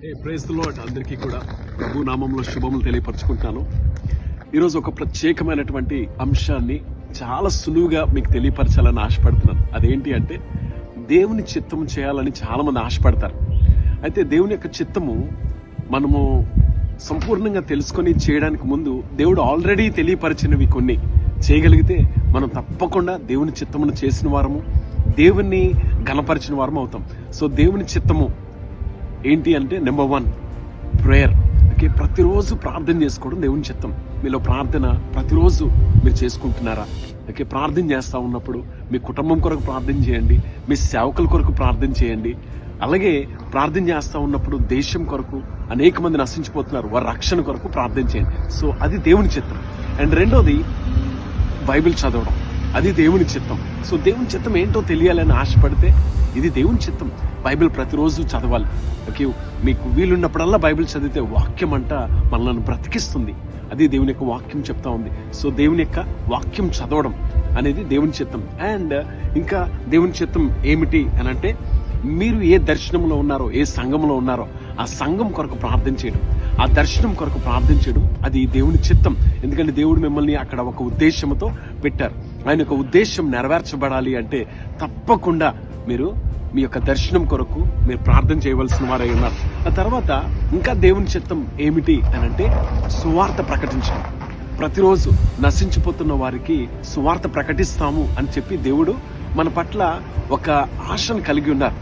Praise lot అందరికీ కూడా ప్రభు నామంలో శుభములు తెలియపరచుకుంటాను. ఈరోజు ఒక ప్రత్యేకమైనటువంటి అంశాన్ని చాలా సులువుగా మీకు తెలియపరచాలని ఆశపడుతున్నాను. అదేంటి అంటే దేవుని చిత్తము చేయాలని చాలామంది ఆశపడతారు. అయితే దేవుని యొక్క చిత్తము మనము సంపూర్ణంగా తెలుసుకొని చేయడానికి ముందు దేవుడు ఆల్రెడీ తెలియపరిచినవి కొన్ని. చేయగలిగితే మనం తప్పకుండా దేవుని చిత్తమును చేసిన వారము దేవుణ్ణి గణపరిచిన వారం అవుతాం. సో దేవుని చిత్తము ఏంటి అంటే నెంబర్ వన్ ప్రేయర్ ఓకే ప్రతిరోజు ప్రార్థన చేసుకోవడం దేవుని చిత్తం. మీలో ప్రార్థన ప్రతిరోజు మీరు చేసుకుంటున్నారా? ఓకే ప్రార్థన చేస్తూ ఉన్నప్పుడు మీ కుటుంబం కొరకు ప్రార్థన చేయండి మీ సేవకుల కొరకు ప్రార్థన చేయండి. అలాగే ప్రార్థన చేస్తూ ఉన్నప్పుడు దేశం కొరకు అనేక మంది నశించిపోతున్నారు వారి రక్షణ కొరకు ప్రార్థన చేయండి. సో అది దేవుని చిత్రం అండ్ రెండోది బైబిల్ చదవడం. అది దేవుని చిత్తం. సో దేవుని చిత్తం ఏంటో తెలియాలని ఆశపడితే ఇది దేవుని చిత్తం. బైబిల్ ప్రతిరోజు చదవాలి. ఓకే మీకు వీలున్నప్పుడల్లా బైబిల్ చదివితే వాక్యం అంట మనల్ని బ్రతికిస్తుంది. అది దేవుని యొక్క వాక్యం చెప్తా ఉంది. సో దేవుని యొక్క వాక్యం చదవడం అనేది దేవుని చిత్తం. అండ్ ఇంకా దేవుని చిత్తం ఏమిటి అని అంటే మీరు ఏ దర్శనంలో ఉన్నారో ఏ సంఘంలో ఉన్నారో ఆ సంఘం కొరకు ప్రార్థన చేయడం. ఆ దర్శనం కొరకు ప్రార్థన చేయడం అది దేవుని చిత్తం. ఎందుకంటే దేవుడు మిమ్మల్ని అక్కడ ఒక ఉద్దేశంతో పెట్టారు. ఆయన యొక్క ఉద్దేశం నెరవేర్చబడాలి అంటే తప్పకుండా మీరు మీ యొక్క దర్శనం కొరకు మీరు ప్రార్థన చేయవలసిన వారై ఉన్నారు. ఆ తర్వాత ఇంకా దేవుని చిత్తం ఏమిటి అని అంటే సువార్త ప్రకటించడం. ప్రతిరోజు నశించిపోతున్న వారికి సువార్త ప్రకటిస్తాము అని చెప్పి దేవుడు మన పట్ల ఒక ఆశను కలిగి ఉన్నారు.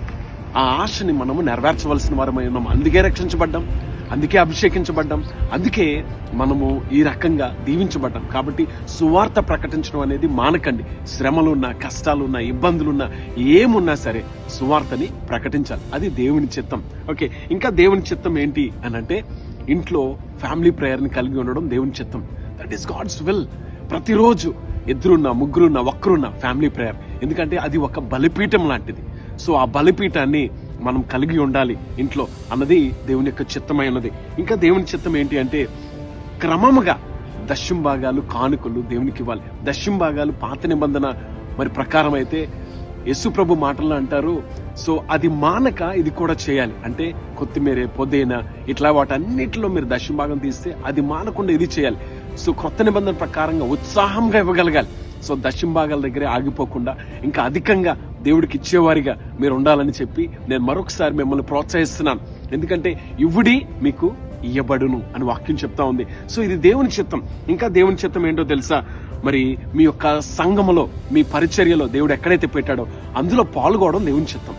ఆ ఆశని మనము నెరవేర్చవలసిన వారమై ఉన్నాం. అందుకే రక్షించబడ్డాం. అందుకే అభిషేకించబడ్డాం. అందుకే మనము ఈ రకంగా దీవించబడ్డాం. కాబట్టి సువార్త ప్రకటించడం అనేది మానకండి. శ్రమలున్నా కష్టాలున్నా ఇబ్బందులున్నా ఏమున్నా సరే సువార్తని ప్రకటించాలి. అది దేవుని చిత్తం. ఓకే ఇంకా దేవుని చిత్తం ఏంటి అని అంటే ఇంట్లో ఫ్యామిలీ ప్రేయర్ని కలిగి ఉండడం దేవుని చిత్తం. దట్ ఈస్ గాడ్స్ విల్ ప్రతిరోజు ఇద్దరున్న ముగ్గురున్న ఒక్కరున్న ఫ్యామిలీ ప్రేయర్. ఎందుకంటే అది ఒక బలిపీఠం లాంటిది. సో ఆ బలిపీఠాన్ని మనం కలిగి ఉండాలి ఇంట్లో అన్నది దేవుని యొక్క చిత్తమై ఉన్నది. ఇంకా దేవుని చిత్తం ఏంటి అంటే క్రమముగా దశం భాగాలు కానుకలు దేవునికి ఇవ్వాలి. దశం భాగాలు పాత నిబంధన మరి ప్రకారం అయితే యేసు ప్రభు మాటల్లో అంటారు. సో అది మానక ఇది కూడా చేయాలి. అంటే కొత్తిమీర పుదీనా ఇట్లా వాటన్నిటిలో మీరు దశం భాగం తీస్తే అది మానకుండా ఇది చేయాలి. సో కొత్త నిబంధన ప్రకారంగా ఉత్సాహంగా ఇవ్వగలగాలి. సో దశం భాగాల దగ్గరే ఆగిపోకుండా ఇంకా అధికంగా దేవుడికి ఇచ్చేవారిగా మీరు ఉండాలని చెప్పి నేను మరొకసారి మిమ్మల్ని ప్రోత్సహిస్తున్నాను. ఎందుకంటే ఇవ్వుడి మీకు ఇయ్యబడును అని వాక్యం చెప్తా ఉంది. సో ఇది దేవుని చిత్తం. ఇంకా దేవుని చిత్తం ఏంటో తెలుసా? మరి మీ యొక్క సంఘములో మీ పరిచర్యలో దేవుడు ఎక్కడైతే పెట్టాడో అందులో పాల్గొనడం దేవుని చిత్తం.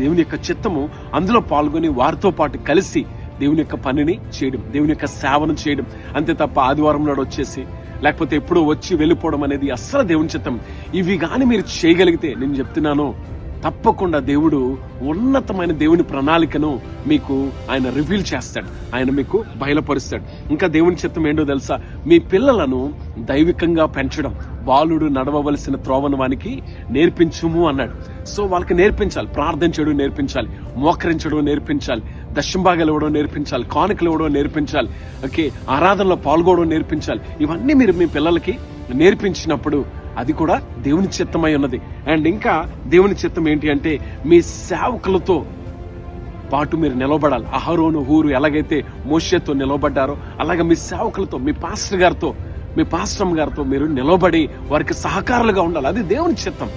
దేవుని యొక్క చిత్తము అందులో పాల్గొని వారితో పాటు కలిసి దేవుని యొక్క పనిని చేయడం దేవుని యొక్క సేవను చేయడం. అంతే తప్ప ఆదివారం నాడు వచ్చేసి లేకపోతే ఎప్పుడో వచ్చి వెళ్ళిపోవడం అనేది అస్సలు దేవుని చిత్తం. ఇవి కానీ మీరు చేయగలిగితే నేను చెప్తున్నాను తప్పకుండా దేవుడు ఉన్నతమైన దేవుని ప్రణాళికను మీకు ఆయన రివీల్ చేస్తాడు ఆయన మీకు బయలుపరుస్తాడు. ఇంకా దేవుని చిత్తం ఏంటో తెలుసా? మీ పిల్లలను దైవికంగా పెంచడం బాలుడు నడవవలసిన త్రోవను వానికి నేర్పించుము అన్నాడు. సో వాళ్ళకి నేర్పించాలి ప్రార్థించడం నేర్పించాలి మోకరించడం నేర్పించాలి. దశంభాగాలు ఇవ్వడం నేర్పించాలి కానుకలు ఇవ్వడం నేర్పించాలి ఓకే ఆరాధనలో పాల్గొనడం నేర్పించాలి. ఇవన్నీ మీరు మీ పిల్లలకి నేర్పించినప్పుడు అది కూడా దేవుని చిత్తమై ఉన్నది. అండ్ ఇంకా దేవుని చిత్తం ఏంటి అంటే మీ సేవకులతో పాటు మీరు నిలబడాలి. అహరోను హూరు ఎలాగైతే మోషేతో నిలబడ్డారో అలాగే మీ సేవకులతో మీ పాస్టర్ గారితో మీ పాస్టమ్ గారితో మీరు నిలబడి వారికి సహకారులుగా ఉండాలి. అది దేవుని చిత్తం.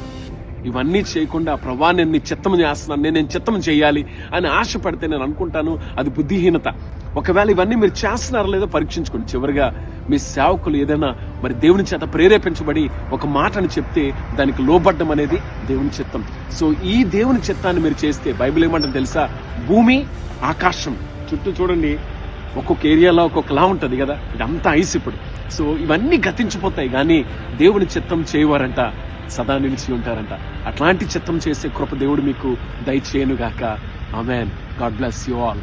ఇవన్నీ చేయకుండా ప్రభా నేను నీ చిత్తం చేస్తున్నాను నేను నేను చిత్తం చేయాలి అని ఆశపడితే నేను అనుకుంటాను అది బుద్ధిహీనత. ఒకవేళ ఇవన్నీ మీరు చేస్తున్నారో లేదో పరీక్షించుకోండి. చివరిగా మీ సేవకులు ఏదైనా మరి దేవుని చేత ప్రేరేపించబడి ఒక మాటను చెప్తే దానికి లోబడ్డం అనేది దేవుని చిత్తం. సో ఈ దేవుని చిత్తాన్ని మీరు చేస్తే బైబిల్ ఏమంటుంది తెలుసా? భూమి ఆకాశం. చుట్టూ చూడండి ఒక్కొక్క ఏరియాలో ఒక్కొక్కలా ఉంటుంది కదా ఇదంతా ఐస్ ఇప్పుడు. సో ఇవన్నీ గతించిపోతాయి కానీ దేవుని చిత్తం చేయవారంట సదా నిలిచి ఉంటారంట అట్లాంటి చిత్తం చేసే కృప దేవుడు మీకు దయచేయనుగాక. Amen. God bless you all.